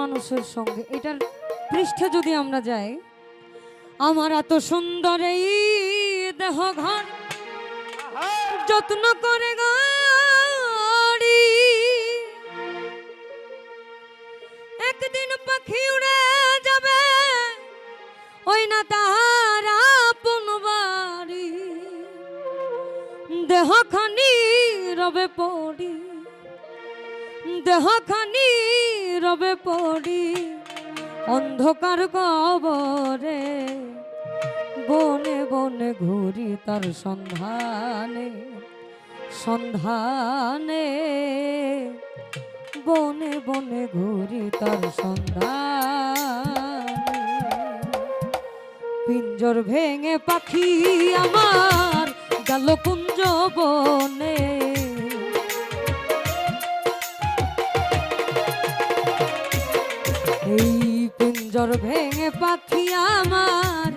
মানুষের সঙ্গে, এটার পৃষ্ঠে যদি আমরা যাই, আমার এত সুন্দর এই দেহ ঘর যত্ন করে গাড়ি। একদিন পাখি উড়ে যাবে, ওই না তাহার আপন বাড়ি। দেহখানি রবে পড়ি। দেহখানি রবে পড়ি, অন্ধকার কবরে। বনে বনে ঘুরি তার সন্ধানে সন্ধানে। বনে বনে ঘুরি তার সন্ধানে। পিঞ্জর ভেঙে পাখি আমার গেল কুঞ্জ বনে। পিঞ্জর ভেঙে পাখি আমার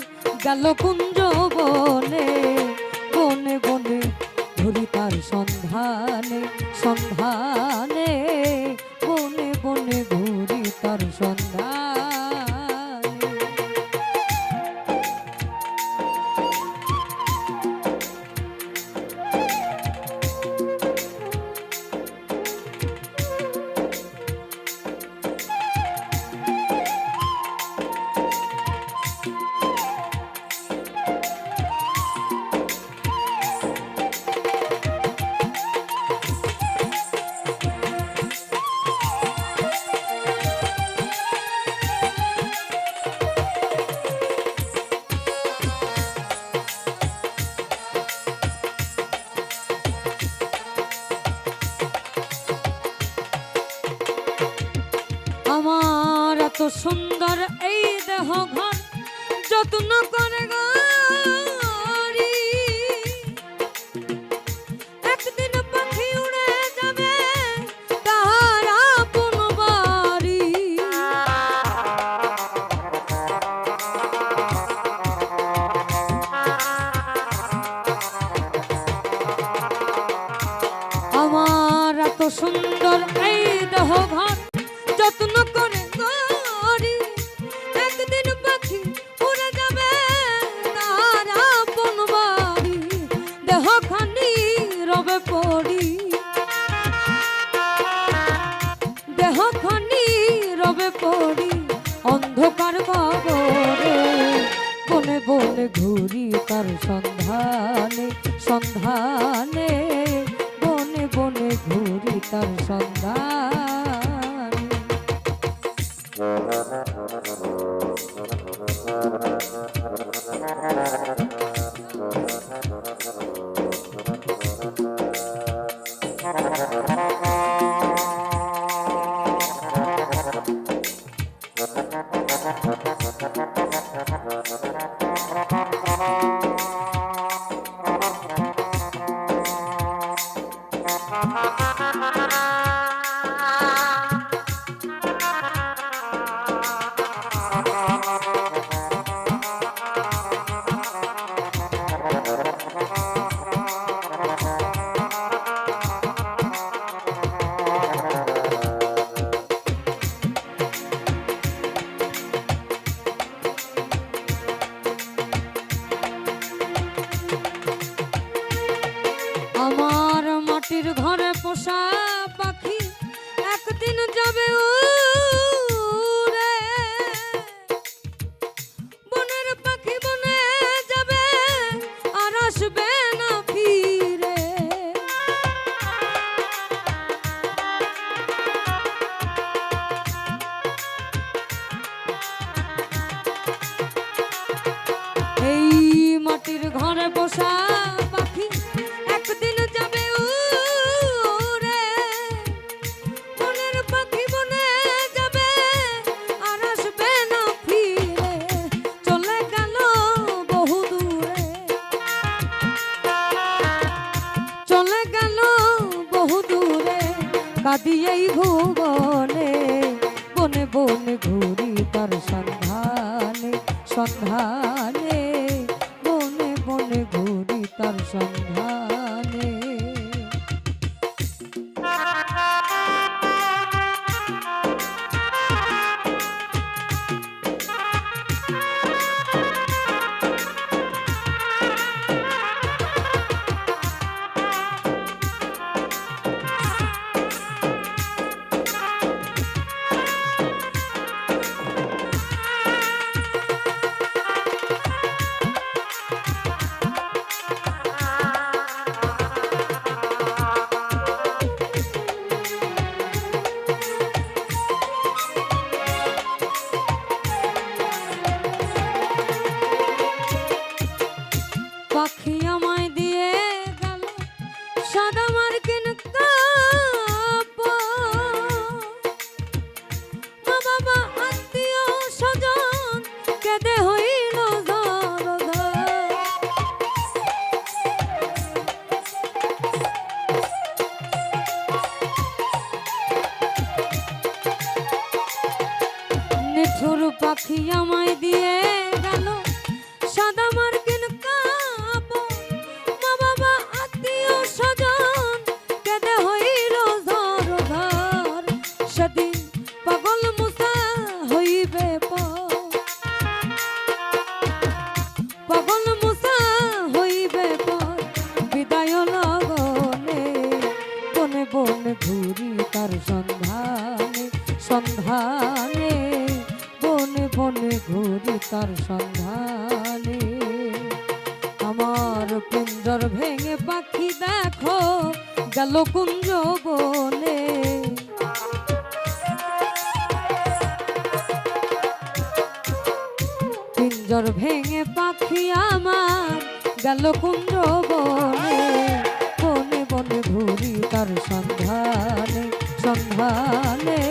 গেল কুঞ্জ বনে বনে বনে ধরি তার সন্ধানে সন্ধানে, বনে বনে ঘুরি তার সন্ধানে। সুন্দর এই দেহ ঘর যত্ন করে গাড়ি দেহখানি রবে পড়ি অন্ধকার কবরে। বনে বনে ঘুরি তার সন্ধানে সন্ধানে। বনে বনে ঘুরি তার সন্ধানে। কাঁদিয়েই ভুবনে বনে বনে ঘুরি তার সন্ধানে সন্ধানে বনে বনে ঘুরি তার সন্ধানে। সাদা মার্কিন মা বাবা আত্মীয় স্বজন কেঁদে হইল নিঠুর পাখি আমার তার সন্ধানে। আমার পিঞ্জর ভেঙে পাখি দেখো, গেল কুঞ্জ বনে। পিঞ্জর ভেঙে পাখি আমার, গেল কুঞ্জ বনে। বনে বনে ঘুরি তার সন্ধানে সন্ধানে।